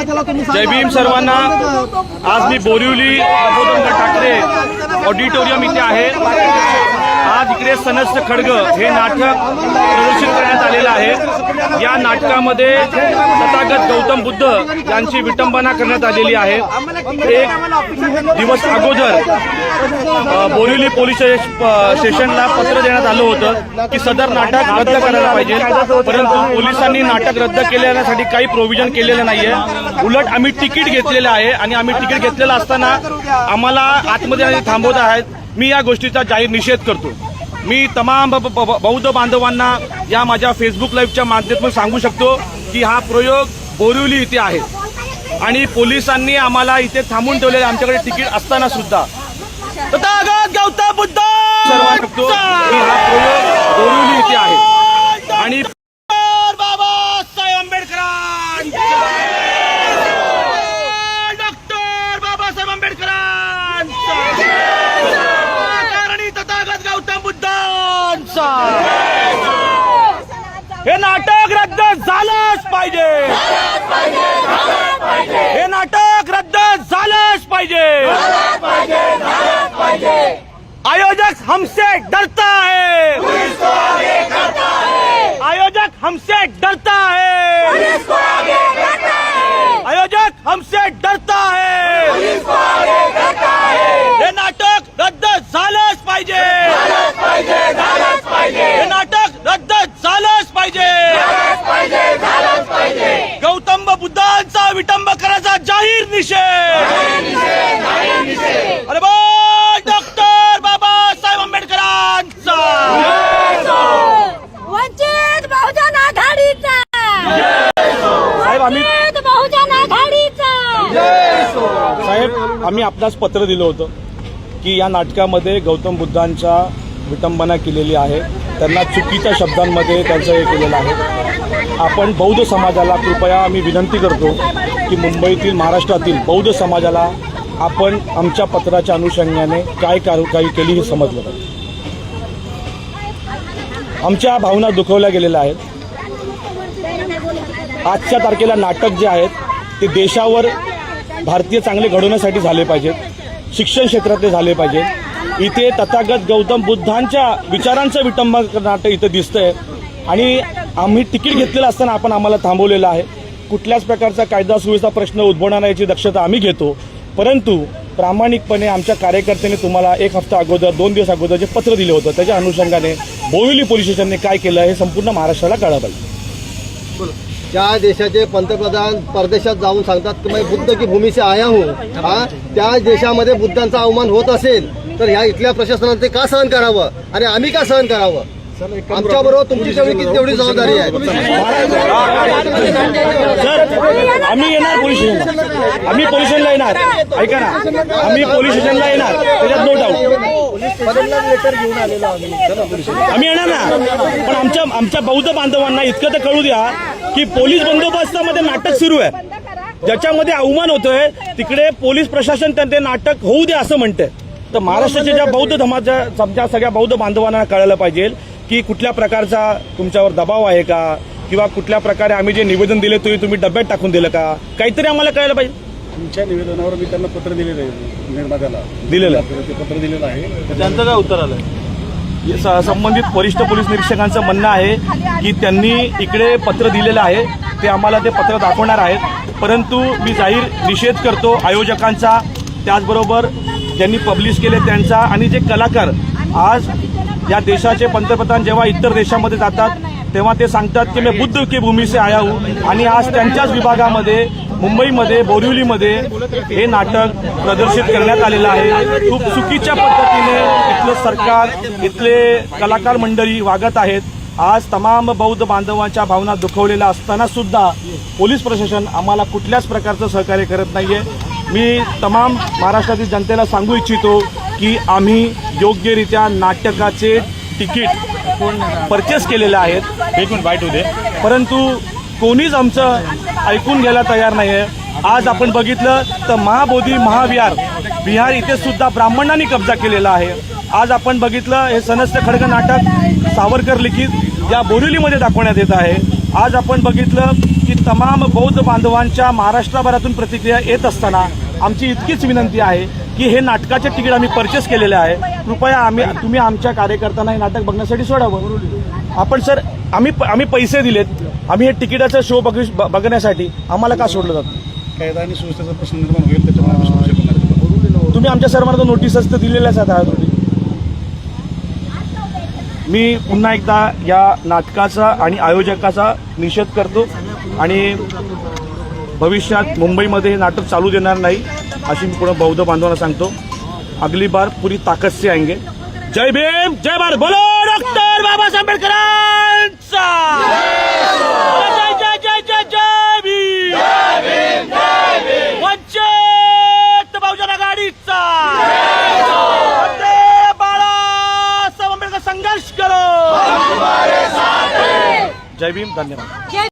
जय भीम सर्वांना. आज मी बोरिवली अगोदर ठाकरे ऑडिटोरियम इथे आहे. आज इकडे सनस्त खडग हे नाटक प्रदर्शित करण्यात आलेलं आहे. या नाटकामध्ये तथागत गौतम बुद्ध यांची विटंबना करण्यात आलेली आहे. एक दिवस अगोदर बोरिवली पोलीस स्टेश- स्टेशनला पत्र देण्यात आलं होतं की सदर नाटक रद्द करायला पाहिजे. परंतु पोलिसांनी नाटक रद्द केल्यासाठी काही प्रोव्हिजन केलेलं नाहीये. उलट आम्ही तिकीट घेतलेलं आहे आणि आम्ही तिकीट घेतलेलं असताना आम्हाला आतमध्ये थांबवत आहेत. मी या गोष्टीचा जाहीर निषेध करतो. मी तमाम ब- ब- बौद्ध बांधवांना या माझ्या फेसबुक लाईव्हच्या माध्यमातून सांगू शकतो की हा प्रयोग बोरिवली इथे आहे. आणि पोलिसांनी आम्हाला इथे थांबून ठेवलेले आमच्याकडे तिकीट असताना सुद्धा. तथागत गौतम बुद्ध! इथे आहे. आणि बाबासाहेब डॉक्टर बाबासाहेब आंबेडकरांचा आणि तथागत गौतम बुद्धांचा हे नाटक रद्द झालंच पाहिजे. हे नाटक रद्द झालंच पाहिजे. आयोजक हमसे डरता है। आयोजक हमसे डरता है। आयोजक हमसे डरता है। हे। नाटक रद्द झालंच पाहिजे हे नाटक रद्द झालंच पाहिजे गौतम बुद्धांचा विटंब करायचा जाहीर निषेध अरे बोल डॉक्टर बाबासाहेब आंबेडकरांचा वंचित बहुजन आघाडीचा साहेब आम्ही वंचित बहुजन आघाडीचा साहेब आपल्यास पत्र दिलं होतं की या नाटकामध्ये गौतम बुद्धांच्या विटंबना केलेली आहे. त्यांना चुकीच्या शब्दांमध्ये त्यांचं हे केलेलं आहे. आपण बौद्ध समाजाला कृपया आम्ही विनंती करतो की मुंबईतील महाराष्ट्रातील बौद्ध समाजाला आपण आमच्या पत्राच्या अनुषंगाने काय कारवाई केली हे समजलं पाहिजे. आमच्या भावना दुखवल्या गेलेल्या आहेत. आजच्या तारखेला नाटक जे आहेत ते देशावर भारतीय चांगले घडवण्यासाठी झाले पाहिजेत. शिक्षण क्षेत्रातले झाले पाहिजे इथे तथागत गौतम बुद्धांच्या विचारांचं विटंबन नाटक इथं दिसतंय. आणि आम्ही तिकीट घेतलेलं असताना आपण आम्हाला थांबवलेलं आहे. कुठल्याच प्रकारचा कायदा सुव्यवस्था प्रश्न उद्भवणार याची दक्षता आम्ही घेतो. परंतु प्रामाणिकपणे आमच्या कार्यकर्त्यांनी तुम्हाला एक हफ्ता अगोदर दोन दिवस अगोदर जे पत्र दिलं होतं त्याच्या अनुषंगाने बोविली पोलीस स्टेशनने काय केलं हे संपूर्ण महाराष्ट्राला कळा पाहिजे. ज्या देशाचे पंतप्रधान परदेशात जाऊन सांगतात की मैं बुद्ध की भूमी से आया हूँ हा? त्या देशामध्ये बुद्धांचा अवमान होत असेल तर ह्या इथल्या प्रशासनाने ते का सहन करावं? आणि आम्ही का सहन करावं? आमच्या बरोबर तुमची तेवढी किती तेवढी जबाबदारी आहे? सर आम्ही येणार पोलीस स्टेशनला. आम्ही पोलीस स्टेशनला येणार. ऐका ना. आम्ही पोलीस स्टेशनला येणार. त्याच्यात नो डाऊट आम्ही येणार ना. पण आमच्या आमच्या बौद्ध बांधवांना इतकं तर कळू द्या. की पोलीस बंदोबस्तामध्ये नाटक सुरू आहे. ज्याच्यामध्ये अवमान होतोय तिकडे पोलीस प्रशासन त्यांचे नाटक होऊ द्या असं म्हणतंय. तर महाराष्ट्राच्या ज्या बौद्ध धर्माच्या समजा सगळ्या बौद्ध बांधवांना कळायला पाहिजे की कुठल्या प्रकारचा तुमच्यावर दबाव आहे का? किंवा कुठल्या प्रकारे आम्ही जे निवेदन दिले ते तुम्ही डब्यात टाकून दिलं का? काहीतरी आम्हाला कळायला पाहिजे. तुमच्या निवेदनावर मी त्यांना पत्र दिलेलं आहे निर्मात्याला. दिलेलं आहे. ते पत्र दिलेलं आहे. त्यांचं काय उत्तर आलं संबंधित वरिष्ठ पोलीस निरीक्षकांचं म्हणणं आहे की त्यांनी इकडे पत्र दिलेलं आहे. ते आम्हाला ते पत्र दाखवणार आहेत. परंतु मी जाहीर निषेध करतो आयोजकांचा. त्याचबरोबर ज्यांनी पब्लिश केले त्यांचा आणि जे कलाकार आज या देशाचे पंतप्रधान जेव्हा इतर देशामध्ये जातात तेव्हा ते सांगतात की मी बुद्ध की भूमी से आया हूं. आणि आज त्यांच्याच विभागामध्ये मुंबईमध्ये बोरिवलीमध्ये हे नाटक प्रदर्शित करण्यात आलेलं आहे. खूप चुकीच्या पद्धतीने इथलं सरकार इथले कलाकार मंडळी वागत आहेत. आज तमाम बौद्ध बांधवांच्या भावना दुखवलेल्या असताना सुद्धा पोलीस प्रशासन आम्हाला कुठल्याच प्रकारचं सहकार्य करत नाहीये. मी तमाम महाराष्ट्रातील जनतेला सांगू इच्छितो की आम्ही योग्यरित्या नाटकाचे तिकीट परचेस केलेले आहेत. एक मिनिट वाईट होते परंतु कोणीच आमचं ऐकून घ्यायला तयार नाही आहे आज आपण बघितलं तर महाबोधी महाविहार विहार इथे सुद्धा ब्राह्मणांनी कब्जा केलेला आहे. आज आपण बघितलं हे सनस्य खडग नाटक सावरकर लिखित या बोरिवलीमध्ये दाखवण्यात येत आहे. आज आपण बघितलं की तमाम बौद्ध बांधवांच्या महाराष्ट्राभरातून प्रतिक्रिया येत असताना आमची इतकीच विनंती आहे की हे नाटकाचे तिकीट आम्ही परचेस केलेले आहे. कृपया आम्ही तुम्ही आमच्या कार्यकर्त्यांना हे नाटक बघण्यासाठी सोडावं. आपण सर आम्ही आम्ही पैसे दिलेत. आम्ही हे तिकिटाचा शो बघ बघण्यासाठी आम्हाला का सोडलं जातं? कायदा आणि सुव्यवस्थेचा प्रश्न निर्माण होईल त्याच्यामुळे तुम्ही आमच्या सर्वांना नोटीसच तर दिलेल्याच आहात मी पुन्हा एकदा या नाटकाचा आणि आयोजकाचा निषेध करतो आणि भविष्यात मुंबईमध्ये हे नाटक चालू देणार नाही अशी मी पुन्हा बौद्ध बांधवांना सांगतो. अगली बार पुरी ताकद से आएंगे. जय भीम जय भारत. बोलो डॉक्टर बाबासाहेब आंबेडकरांचा! જય ભીમ ધન્યવાદ